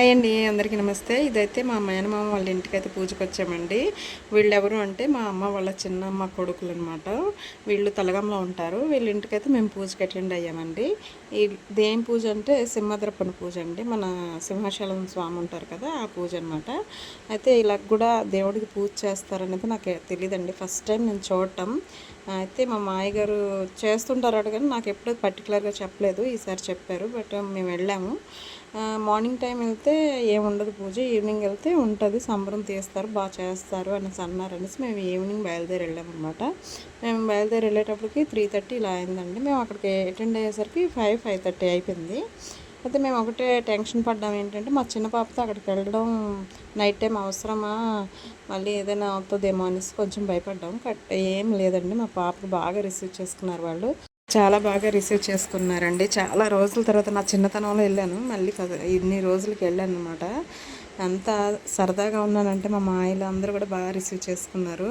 Hi అండి అందరికీ నమస్తే. ఇదైతే మా మేనమామ వాళ్ళ ఇంటికి అయితే పూజకు వచ్చామండి వీళ్ళు ఎవరు అంటే మా అమ్మ వాళ్ళ చిన్నమ్మ కొడుకులు అనమాట వీళ్ళు తలగంలో ఉంటారు. వీళ్ళ ఇంటికైతే మేము పూజకి అటెండ్ అయ్యామండి. ఈ దేం పూజ అంటే సింహద్రప్పని పూజ అండి. మన సింహాచలం స్వామి ఉంటారు కదా ఆ పూజ అనమాట అయితే ఇలా కూడా దేవుడికి పూజ చేస్తారనేది నాకు తెలియదండి ఫస్ట్ టైం నేను చూడటం. అయితే మా మాయగారు చేస్తుంటారు కానీ నాకు ఎప్పుడూ పర్టికులర్గా చెప్పలేదు. ఈసారి చెప్పారు బట్ మేము వెళ్ళాము. మార్నింగ్ టైం వెళ్తే ఏముండదు పూజ ఈవినింగ్ వెళ్తే ఉంటుంది సంబరం తీస్తారు బాగా చేస్తారు అనేసి అన్నారు అనేసి మేము ఈవినింగ్ బయలుదేరి వెళ్ళామన్నమాట. మేము బయలుదేరి వెళ్ళేటప్పటికి త్రీ థర్టీ ఇలా అయిందండి. మేము అక్కడికి అటెండ్ అయ్యేసరికి ఫైవ్ ఫైవ్ థర్టీ అయిపోయింది. అయితే మేము ఒకటే టెన్షన్ పడ్డాం ఏంటంటే మా చిన్న పాపతో అక్కడికి వెళ్ళడం నైట్ టైం అవసరమా? మళ్ళీ ఏదైనా అవుతుందేమో అనేసి కొంచెం భయపడ్డాం. కట్ ఏం లేదండి మా పాపకు బాగా రిసీవ్ చేసుకున్నారు వాళ్ళు. చాలా బాగా రిసీవ్ చేసుకున్నారండి. చాలా రోజుల తర్వాత నా చిన్నతనంలో వెళ్ళాను. మళ్ళీ ఇన్ని రోజులకి వెళ్ళాను అనమాట ఎంత సరదాగా ఉన్నానంటే మా మాయలు అందరూ కూడా బాగా రిసీవ్ చేసుకున్నారు.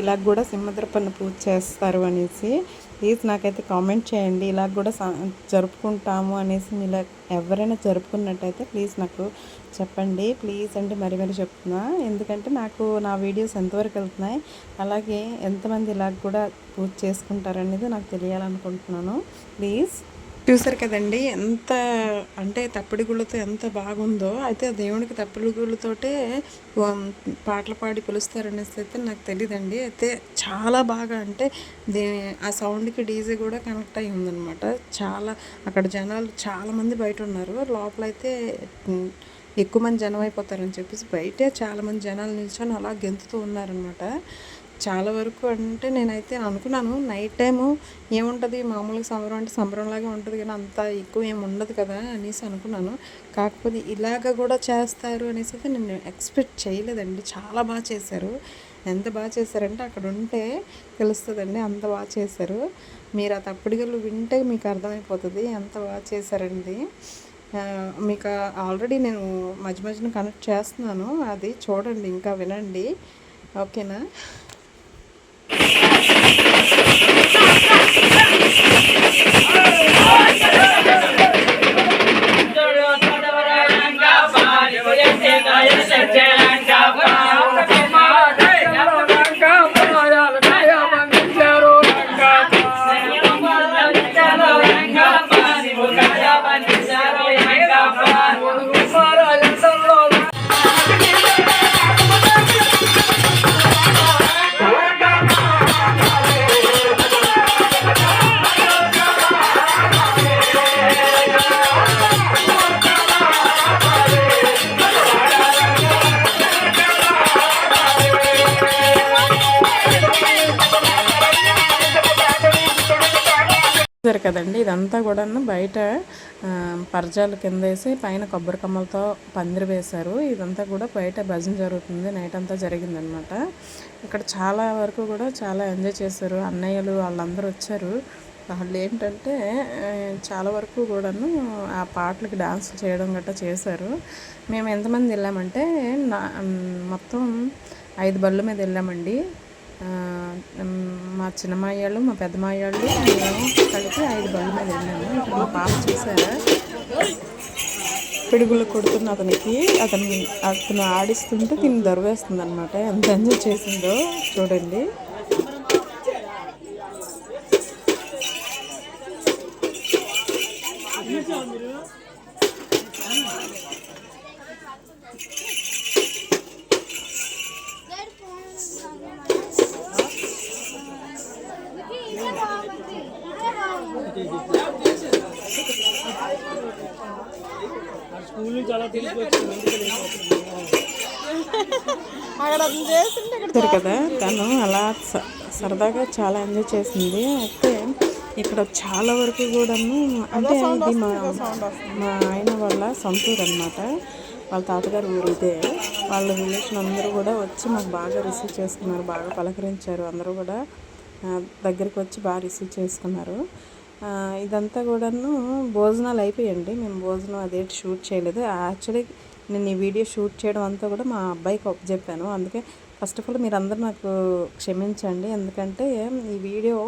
ఇలా కూడా సింహద్రపన్న పూజ చేస్తారు అనేసి. ప్లీజ్ నాకైతే కామెంట్ చేయండి. ఇలా కూడా జరుపుకుంటాము అనేసి ఇలా ఎవరైనా జరుపుకున్నట్టయితే ప్లీజ్ నాకు చెప్పండి. ప్లీజ్ అంటే మరి మరి చెప్తున్నా. ఎందుకంటే నాకు నా వీడియోస్ ఎంతవరకు వెళ్తున్నాయి అలాగే ఎంతమంది ఇలా కూడా పూజ చేసుకుంటారనేది నాకు తెలియాలనుకుంటున్నాను. ప్లీజ్. చూసారు కదండి ఎంత అంటే తప్పిడి గుళ్ళతో ఎంత బాగుందో అయితే దేవునికి తప్పిడి గుళ్ళతోటే పాటలు పాడి పిలుస్తారనేసి అయితే నాకు తెలియదండి అయితే చాలా బాగా అంటే దే ఆ సౌండ్కి డీజే కూడా కనెక్ట్ అయి ఉందనమాట చాలా అక్కడ జనాలు చాలామంది బయట ఉన్నారు లోపల అయితే ఎక్కువ మంది జనం అయిపోతారని చెప్పేసి బయటే చాలామంది జనాలు నిల్చొని అలా గెంతుతూ ఉన్నారనమాట చాలా వరకు అంటే నేనైతే అనుకున్నాను నైట్ టైము ఏముంటుంది? మామూలుగా సంబరం అంటే సంబరంలాగే ఉంటుంది కానీ అంత ఎక్కువ ఏమి ఉండదు కదా అనేసి అనుకున్నాను. కాకపోతే ఇలాగ కూడా చేస్తారు అనేసి అయితే నేను ఎక్స్పెక్ట్ చేయలేదండి. చాలా బాగా చేశారు. ఎంత బాగా చేశారంటే అక్కడ ఉంటే తెలుస్తుందండి అంత బాగా చేశారు. మీరు ఆ తప్పుడుగలు వింటే మీకు అర్థమైపోతుంది ఎంత బాగా చేశారండి మీకు ఆల్రెడీ నేను మధ్య మధ్యన కనెక్ట్ చేస్తున్నాను. అది చూడండి ఇంకా వినండి. ఓకేనా? Oh! చూసారు కదండి. ఇదంతా కూడా బయట పరజాల కింద వేసి పైన కొబ్బరి కమ్మలతో పందిరి వేశారు. ఇదంతా కూడా బయట భజన జరుగుతుంది. నైట్ అంతా జరిగిందనమాట. ఇక్కడ చాలా వరకు కూడా చాలా ఎంజాయ్ చేశారు. అన్నయ్యలు వాళ్ళందరూ వచ్చారు. వాళ్ళు ఏంటంటే చాలా వరకు కూడాను ఆ పాటలకి డాన్స్ చేయడం గట్రా చేశారు. మేము ఎంతమంది వెళ్ళామంటే నా మొత్తం ఐదు బళ్ళ మీద వెళ్ళామండి. మా చిన్నమాయాళ్ళు మా పెద్దమాయాళ్ళు మేము కలిపి ఐదు బళ్ళ మీద వెళ్ళాము. ఇక్కడ మా పాప చూసారా? పిడుగులు కొడుతున్న అతనికి. అతను అతను ఆడిస్తుంటే దీన్ని దొరవేస్తుంది అనమాట ఎంత ఎంజాయ్ చేసిందో చూడండి. కదా తను అలా స- సరదాగా చాలా ఎంజాయ్ చేసింది. అయితే ఇక్కడ చాలా వరకు కూడాను అంటే ఇది మా మా ఆయన వాళ్ళ సొంతూరు అనమాట వాళ్ళ తాతగారు ఊరు ఇదే. వాళ్ళ రిలేషన్ అందరూ కూడా వచ్చి మాకు బాగా రిసీవ్ చేసుకున్నారు బాగా పలకరించారు. అందరూ కూడా దగ్గరికి వచ్చి బాగా రిసీవ్ చేసుకున్నారు. ఇదంతా కూడాను భోజనాలు అయిపోయండి మేము భోజనం అదేంటి షూట్ చేయలేదు. యాక్చువల్లీ నేను ఈ వీడియో షూట్ చేయడం అంతా కూడా మా అబ్బాయికి చెప్పాను. అందుకే ఫస్ట్ ఆఫ్ ఆల్ మీరందరూ నాకు క్షమించండి. ఎందుకంటే ఈ వీడియో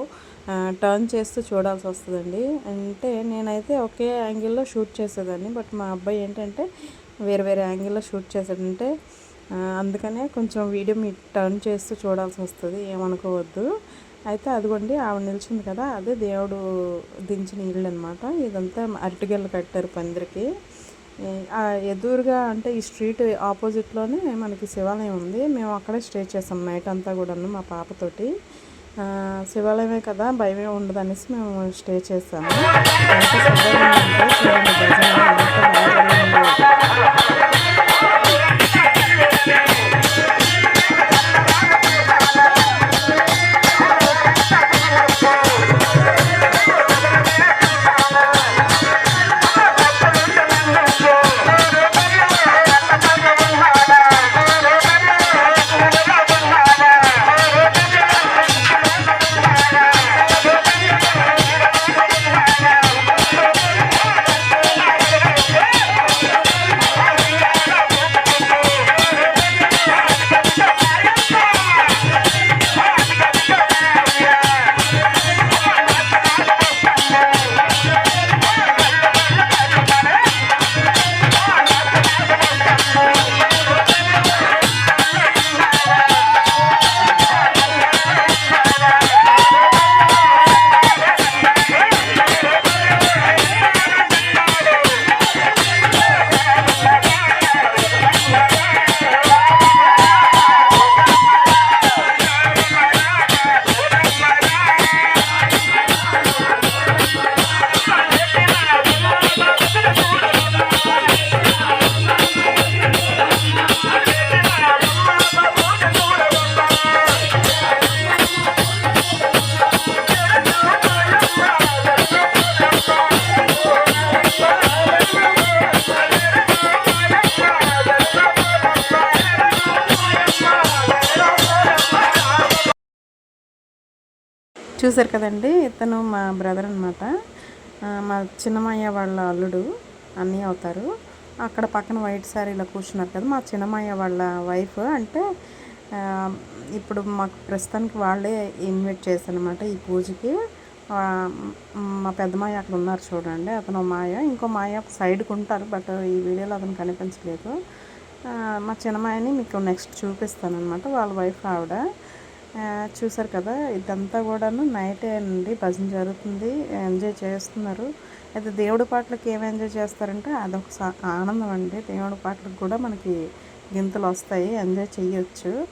టర్న్ చేస్తూ చూడాల్సి వస్తుందండి. అంటే నేనైతే ఒకే యాంగిల్లో షూట్ చేసేదాన్ని. బట్ మా అబ్బాయి ఏంటంటే వేరే వేరే యాంగిల్లో షూట్ చేసాడంటే అందుకనే కొంచెం వీడియో మీరు టర్న్ చేస్తూ చూడాల్సి వస్తుంది. ఏమనుకోవద్దు. అయితే అదిగోండి ఆవిడ నిలిచింది కదా అదే దేవుడు దించిన ఇల్లు అనమాట ఇదంతా అరటిగెళ్ళు కట్టారు పందిరికి. ఎదురుగా అంటే ఈ స్ట్రీట్ ఆపోజిట్లోనే మనకి శివాలయం ఉంది. మేము అక్కడే స్టే చేసాం నైట్ అంతా కూడాను మా పాపతోటి. శివాలయమే కదా భయమే ఉండదు అనేసి మేము స్టే చేసాము. ఎంత శుభ్రంగా చూసారు కదండి ఇతను మా బ్రదర్ అనమాట మా చిన్నమయ్య వాళ్ళ అల్లుడు అన్నీ అవుతారు. అక్కడ పక్కన వైట్ శారీలో కూర్చున్నారు కదా మా చిన్నమయ్య వాళ్ళ వైఫ్. అంటే ఇప్పుడు మాకు ప్రస్తుతానికి వాళ్ళే ఇన్వైట్ చేశారనమాట ఈ పూజకి. మా పెద్ద మాయ అక్కడ ఉన్నారు చూడండి అతను మాయ. ఇంకో మాయ సైడ్కి ఉంటారు బట్ ఈ వీడియోలో అతను కనిపించలేదు. మా చిన్నమాయని మీకు నెక్స్ట్ చూపిస్తాను అనమాట వాళ్ళ వైఫ్ ఆవిడ. చూసారు కదా ఇదంతా కూడాను నైటే అండి భజన జరుగుతుంది ఎంజాయ్ చేస్తున్నారు. అయితే దేవుడి పాటలకి ఏం ఎంజాయ్ చేస్తారంటే అదొక సా- ఆనందం అండి. దేవుడి పాటలకు కూడా మనకి గింతలు వస్తాయి ఎంజాయ్ చేయొచ్చు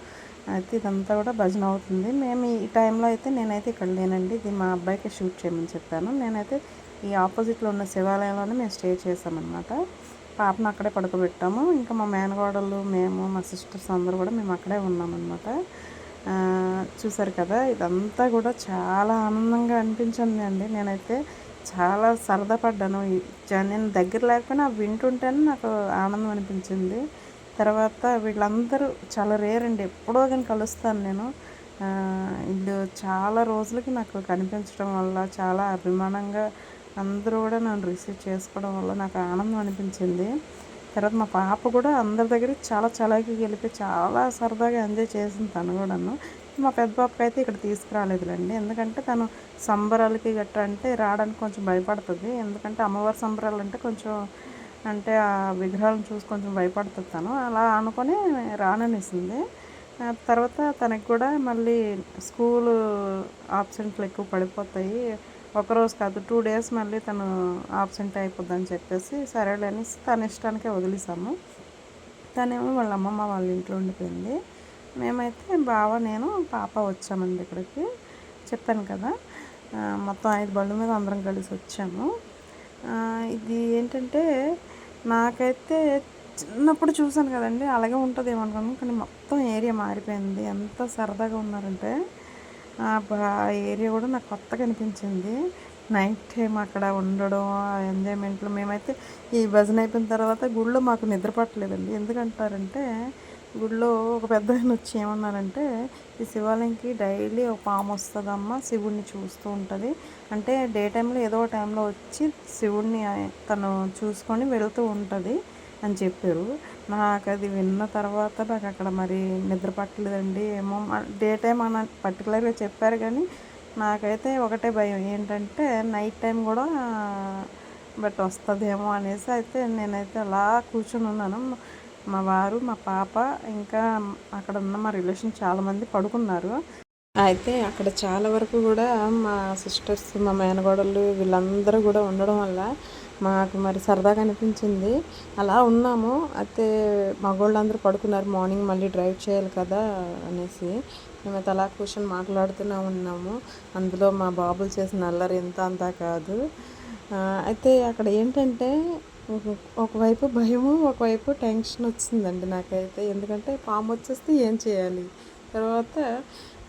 అయితే ఇదంతా కూడా భజన అవుతుంది. మేము ఈ టైంలో అయితే నేనైతే ఇక్కడ లేనండి ఇది మా అబ్బాయికి షూట్ చేయమని చెప్పాను. నేనైతే ఈ ఆపోజిట్లో ఉన్న శివాలయంలోనే మేము స్టే చేసామన్నమాట పాపను అక్కడే పడుకోబెట్టాము. ఇంకా మా మేనగోడలు మేము మా సిస్టర్స్ అందరూ కూడా మేము అక్కడే ఉన్నామన్నమాట. చూసారు కదా? ఇదంతా కూడా చాలా ఆనందంగా అనిపించింది అండి. నేనైతే చాలా సరదా పడ్డాను. నేను దగ్గర లేకపోయినా వింటుంటేనే నాకు ఆనందం అనిపించింది. తర్వాత వీళ్ళందరూ చాలా రేర్ అండి. ఎప్పుడో కానీ కలుస్తాను నేను. ఆ, చాలా రోజులకి నాకు కనిపించడం వల్ల చాలా అభిమానంగా అందరూ కూడా నన్ను రిసీవ్ చేసుకోవడం వల్ల నాకు ఆనందం అనిపించింది. తర్వాత మా పాప కూడా అందరి దగ్గర చాలా చలాకి గెలిపి చాలా సరదాగా ఎంజాయ్ చేసింది తను కూడాను. మా పెద్ద పాపకి అయితే ఇక్కడ తీసుకురాలేదులేండి. ఎందుకంటే తను సంబరాలకి గట్రా అంటే రావడానికి కొంచెం భయపడుతుంది. ఎందుకంటే అమ్మవారి సంబరాలు అంటే కొంచెం అంటే ఆ విగ్రహాలను చూసి కొంచెం భయపడుతుంది తను. అలా అనుకొని రాననేసింది. తర్వాత తనకి కూడా మళ్ళీ స్కూలు ఆబ్సెంట్లు ఎక్కువ పడిపోతాయి. ఒకరోజు కాదు టూ డేస్ మళ్ళీ తను ఆబ్సెంట్ అయిపోద్దని చెప్పేసి సరేలేని తన ఇష్టానికే వదిలేసాము. తనేమో వాళ్ళ అమ్మమ్మ వాళ్ళ ఇంట్లో ఉండిపోయింది. మేమైతే బావ నేను పాప వచ్చామండి ఇక్కడికి. చెప్పాను కదా మొత్తం ఐదు బళ్ళ మీద అందరం కలిసి వచ్చాము. ఇది ఏంటంటే నాకైతే చిన్నప్పుడు చూసాను కదండి అలాగే ఉంటుంది ఏమనుకున్నాను కానీ మొత్తం ఏరియా మారిపోయింది. ఎంత సరదాగా ఉన్నారంటే ఆ బా- ఏరియా కూడా నాకు కొత్తగా అనిపించింది. నైట్ టైం అక్కడ ఉండడం ఆ ఎంజాయ్మెంట్లో మేమైతే ఈ భజన అయిపోయిన తర్వాత గుళ్ళో మాకు నిద్ర పట్టలేదండి. ఎందుకంటారంటే గుళ్ళో ఒక పెద్ద ఆయన వచ్చి ఏమన్నారంటే ఈ శివాలయంకి డైలీ ఒక పాము వస్తుందమ్మా శివుడిని చూస్తూ ఉంటుంది. అంటే డే టైంలో ఏదో ఒక టైంలో వచ్చి శివుడిని తను చూసుకొని వెళుతూ ఉంటుంది. అని చెప్పారు. నాకు అది విన్న తర్వాత నాకు అక్కడ మరి నిద్ర పట్టలేదండి. ఏమో డే టైం అన్న పర్టికులర్గా చెప్పారు కానీ నాకైతే ఒకటే భయం. ఏంటంటే నైట్ టైం కూడా బట్ వస్తుందేమో అనేసి అయితే నేనైతే అలా కూర్చొని ఉన్నాను. మా వారు మా పాప ఇంకా అక్కడ ఉన్న మా రిలేషన్ చాలామంది పడుకున్నారు. అయితే అక్కడ చాలా వరకు కూడా మా సిస్టర్స్ మా మేనగోడలు వీళ్ళందరూ కూడా ఉండడం వల్ల మాకు మరి సరదాగా అనిపించింది. అలా ఉన్నాము. అయితే మగోళ్ళందరూ పడుకున్నారు. మార్నింగ్ మళ్ళీ డ్రైవ్ చేయాలి కదా అనేసి మేమైతే అలా కూర్చొని మాట్లాడుతూనే ఉన్నాము. అందులో మా బాబులు చేసిన అల్లరి ఎంత అంతా కాదు. అయితే అక్కడ ఏంటంటే ఒకవైపు భయము ఒకవైపు టెన్షన్ వచ్చిందండి నాకైతే. ఎందుకంటే పాము వచ్చేస్తే ఏం చేయాలి? తర్వాత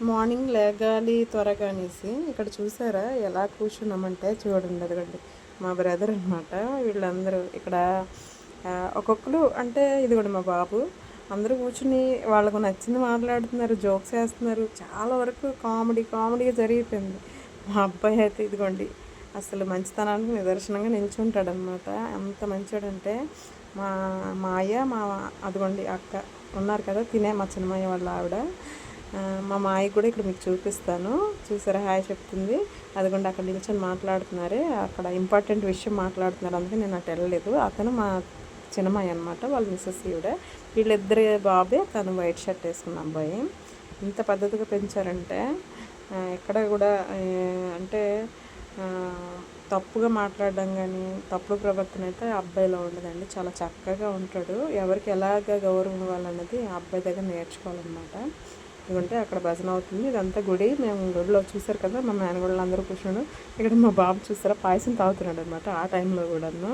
మార్నింగ్ లేగాలి త్వరగా అనేసి ఇక్కడ చూసారా? ఎలా కూర్చున్నామంటే చూడండి అదిగండి మా బ్రదర్ అనమాట వీళ్ళందరూ ఇక్కడ ఒక్కొక్కరు అంటే ఇది కూడా మా బాబు అందరూ కూర్చుని వాళ్ళకు నచ్చింది మాట్లాడుతున్నారు జోక్స్ వేస్తున్నారు. చాలా వరకు కామెడీ కామెడీగా జరిగిపోయింది. మా అబ్బాయి అయితే ఇదిగోండి అసలు మంచితనానికి నిదర్శనంగా నిల్చుంటాడనమాట ఎంత మంచోడంటే మా మాయ మా అదిగోండి అక్క ఉన్నారు కదా తినే మా చిన్నమాయ వాళ్ళ ఆవిడ. మా మాయ కూడా ఇక్కడ మీకు చూపిస్తాను. చూసారా? హాయ్ చెప్తుంది. అదిగోండి అక్కడ నిల్చొని మాట్లాడుతున్నారే. అక్కడ ఇంపార్టెంట్ విషయం మాట్లాడుతున్నారు. అందుకే నేను అటు వెళ్ళలేదు. అతను మా చిన్నమాయ అనమాట వాళ్ళ మిస్సెస్ ఈవిడ. వీళ్ళిద్దరి బాబే తను వైట్ షర్ట్ వేసుకున్న అబ్బాయి. ఇంత పద్ధతిగా పెంచారంటే ఎక్కడ కూడా అంటే తప్పుగా మాట్లాడడం కానీ తప్పుడు ప్రవర్తన అయితే ఆ అబ్బాయిలో ఉండదండి. చాలా చక్కగా ఉంటాడు. ఎవరికి ఎలాగ గౌరవం ఇవ్వాలన్నది ఆ అబ్బాయి దగ్గర నేర్చుకోవాలన్నమాట. ఎందుకంటే అక్కడ భజన అవుతుంది. ఇదంతా గుడి. మేము గుడిలో చూసారు కదా మా మేనగోళ్ళు అందరూ కూర్చున్నాడు ఇక్కడ మా బాబు చూసారా పాయసం తాగుతున్నాడు అనమాట ఆ టైంలో కూడాను.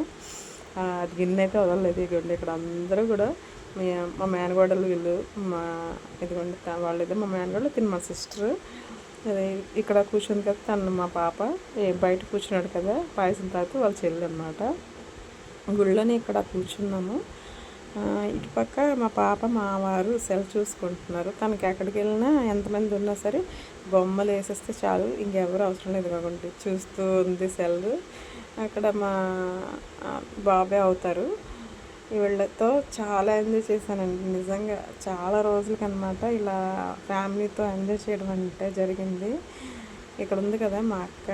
అది గిన్నె అయితే వదలలేదు ఇదిగోండి ఇక్కడ అందరూ కూడా మా మేనగోడలు వీళ్ళు మా ఇదిగోండి వాళ్ళు మా మేనగోడలు తిని మా సిస్టర్. అది ఇక్కడ కూర్చుంది కదా తను మా పాప. బయట కూర్చున్నాడు కదా పాయసం తాగుతూ వాళ్ళ చెల్లి అనమాట గుళ్ళోనే ఇక్కడ కూర్చున్నాము. ఇటుపక్క ఇటు పక్క మా పాప మా వారు సెల్ చూసుకుంటున్నారు. తనకి ఎక్కడికి వెళ్ళినా ఎంతమంది ఉన్నా సరే బొమ్మలు వేసేస్తే చాలు. ఇంకెవరు అవసరం లేదు కాకుండా చూస్తూ ఉంది సెల్. అక్కడ మా బాబే అవుతారు. వీళ్ళతో చాలా ఎంజాయ్ చేశానండి. నిజంగా చాలా రోజులకి అనమాట ఇలా ఫ్యామిలీతో ఎంజాయ్ చేయడం అంటే జరిగింది. ఇక్కడ ఉంది కదా మా అక్క.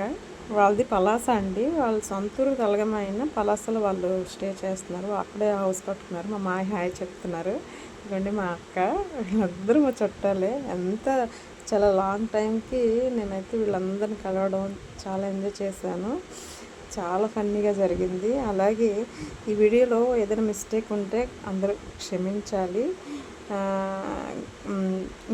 వాళ్ళది పలాస అండి. వాళ్ళ సొంతూరు కలగమైన పలాసలో వాళ్ళు స్టే చేస్తున్నారు. అక్కడే హౌస్ కట్టుకున్నారు. మా మాయ హాయ్ చెప్తున్నారు. ఇదిగోండి మా అక్క. వీళ్ళందరూ మా చుట్టాలే. ఎంత చాలా లాంగ్ టైంకి నేనైతే వీళ్ళందరిని కలవడం చాలా ఎంజాయ్ చేశాను. చాలా ఫన్నీగా జరిగింది. అలాగే ఈ వీడియోలో ఏదైనా మిస్టేక్ ఉంటే అందరూ క్షమించాలి.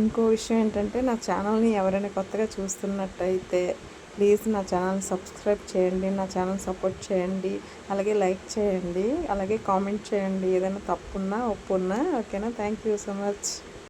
ఇంకో విషయం ఏంటంటే నా ఛానల్ని ఎవరైనా కొత్తగా చూస్తున్నట్టయితే ప్లీజ్ నా ఛానల్ సబ్స్క్రైబ్ చేయండి నా ఛానల్ సపోర్ట్ చేయండి అలాగే లైక్ చేయండి అలాగే కామెంట్ చేయండి. ఏదైనా తప్పున్నా ఒప్పున్నా ఓకేనా? Thank you so much.